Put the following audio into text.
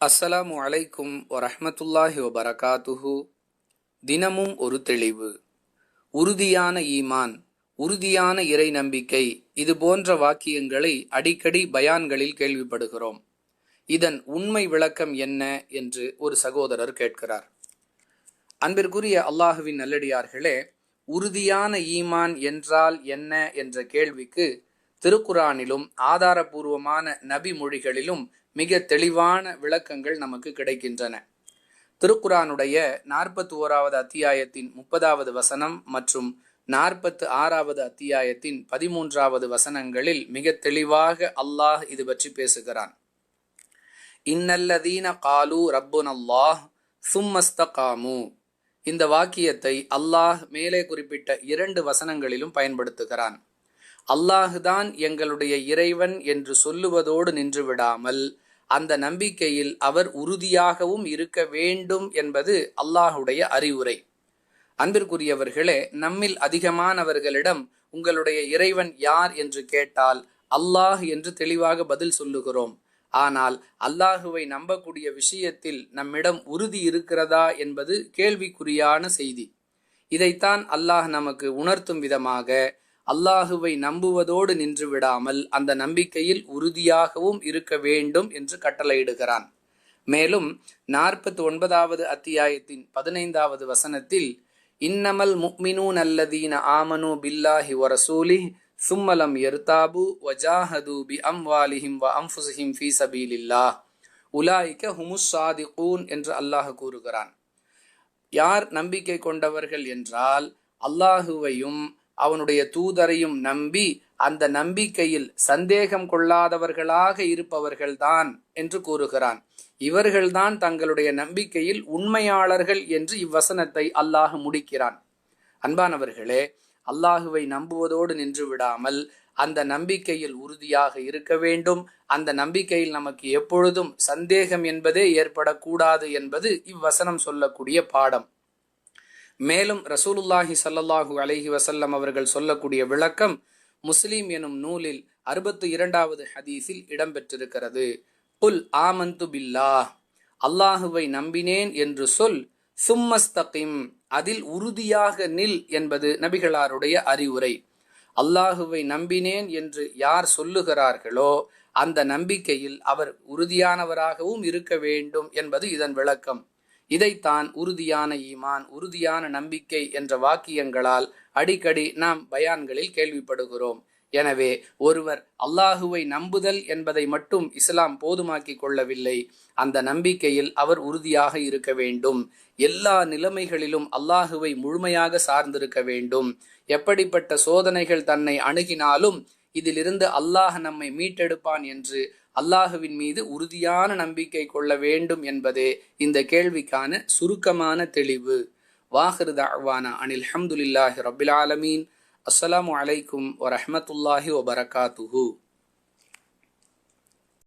அஸ்ஸலாமு அலைக்கும் வரஹ்மத்துல்லாஹி வபரகாத்துஹு. தினமும் ஒரு தெளிவு. உறுதியான ஈமான் உறுதியான இறை நம்பிக்கை இது போன்ற வாக்கியங்களை அடிக்கடி பயான்களில் கேள்விப்படுகிறோம். இதன் உண்மை விளக்கம் என்ன என்று ஒரு சகோதரர் கேட்கிறார். அன்பிற்குரிய அல்லாஹுவின் நல்லடியார்களே உறுதியான ஈமான் என்றால் என்ன என்ற கேள்விக்கு திருக்குரானிலும் ஆதாரபூர்வமான நபி மொழிகளிலும் மிக தெளிவான விளக்கங்கள் நமக்கு கிடைக்கின்றன. திருக்குரானுடைய நாற்பத்தி ஓராவது அத்தியாயத்தின் முப்பதாவது வசனம் மற்றும் நாற்பத்து ஆறாவது அத்தியாயத்தின் பதிமூன்றாவது வசனங்களில் மிக தெளிவாக அல்லாஹ் இது பற்றி பேசுகிறான். இன்னல்லதீன காலு ரப்புன் அல்லாஹ் சும்மஸ்தகாமு. இந்த வாக்கியத்தை அல்லாஹ் மேலே குறிப்பிட்ட இரண்டு வசனங்களிலும் பயன்படுத்துகிறான். அல்லாஹுதான் எங்களுடைய இறைவன் என்று சொல்லுவதோடு நின்று விடாமல் அந்த நம்பிக்கையில் அவர் உறுதியாகவும் இருக்க வேண்டும் என்பது அல்லாஹுடைய அறிவுரை. அன்பிற்குரியவர்களே நம்மில் அதிகமானவர்களிடம் உங்களுடைய இறைவன் யார் என்று கேட்டால் அல்லாஹ் என்று தெளிவாக பதில் சொல்லுகிறோம். ஆனால் அல்லாஹுவை நம்பக்கூடிய விஷயத்தில் நம்மிடம் உறுதி இருக்கிறதா என்பது கேள்விக்குறியான செய்தி. இதைத்தான் அல்லாஹ் நமக்கு உணர்த்தும் விதமாக அல்லாஹுவை நம்புவதோடு நின்று விடாமல் அந்த நம்பிக்கையில் உறுதியாகவும் இருக்க வேண்டும் என்று கட்டளையிடுகிறான். மேலும் நாற்பத்தி ஒன்பதாவது அத்தியாயத்தின் பதினைந்தாவது வசனத்தில் இன்னமல் முக்மினூன் அல்லதீன ஆமனு பில்லாஹி ஒரசூலி சும்மலம் எர்தாபு வஜாஹது பி அம்வாலிஹிம் வ அம்ஃபுசிஹிம் ஃபி சபீலில்லாஹ். உலாய்க்க ஹுமுஸ் சாதிகூன் என்று அல்லாஹ் கூறுகிறான். யார் நம்பிக்கை கொண்டவர்கள் என்றால் அல்லாஹுவையும் அவனுடைய தூதரையும் நம்பி அந்த நம்பிக்கையில் சந்தேகம் கொள்ளாதவர்களாக இருப்பவர்கள்தான் என்று கூறுகிறான். இவர்கள்தான் தங்களுடைய நம்பிக்கையில் உண்மையாளர்கள் என்று இவ்வசனத்தை அல்லாஹ் முடிக்கிறான். அன்பானவர்களே அல்லாஹுவை நம்புவதோடு நின்று விடாமல் அந்த நம்பிக்கையில் உறுதியாக இருக்க வேண்டும். அந்த நம்பிக்கையில் நமக்கு எப்பொழுதும் சந்தேகம் என்பதே ஏற்படக்கூடாது என்பது இவ்வசனம் சொல்லக்கூடிய பாடம். மேலும் ரசூலுல்லாஹி சல்லல்லாஹு அலஹி வசல்லம் அவர்கள் சொல்லக்கூடிய விளக்கம் முஸ்லீம் எனும் நூலில் அறுபத்து இரண்டாவது ஹதீஸில் இடம்பெற்றிருக்கிறது. புல் ஆமந்து பில்லா அல்லாஹுவை நம்பினேன் என்று சொல் சும்மஸ்தகிம். அதில் உறுதியாக நில் என்பது நபிகளாருடைய அறிவுரை. அல்லாஹுவை நம்பினேன் என்று யார் சொல்லுகிறார்களோ அந்த நம்பிக்கையில் அவர் உறுதியானவராகவும் இருக்க வேண்டும் என்பது இதன் விளக்கம். இதைத்தான் உறுதியான ஈமான் உறுதியான நம்பிக்கை என்ற வாக்கியங்களால் அடிக்கடி நாம் பயான்களில் கேள்விப்படுகிறோம். எனவே ஒருவர் அல்லாஹுவை நம்புதல் என்பதை மட்டும் இஸ்லாம் போதுமாக்கி கொள்ளவில்லை. அந்த நம்பிக்கையில் அவர் உறுதியாக இருக்க வேண்டும். எல்லா நிலைமைகளிலும் அல்லாஹுவை முழுமையாக சார்ந்திருக்க வேண்டும். எப்படிப்பட்ட சோதனைகள் தன்னை அணுகினாலும் இதிலிருந்து அல்லாஹ் நம்மை மீட்டெடுப்பான் என்று அல்லாஹுவின் மீது உறுதியான நம்பிக்கை கொள்ள வேண்டும் என்பதே இந்த கேள்விக்கான சுருக்கமான தெளிவு. வாஹிரு தாவானா அனில் ஹம்துலில்லாஹி ரபில் ஆலமீன். அஸ்ஸலாமு அலைக்கும் வரஹமத்துல்லாஹி வபரகாத்துஹூ.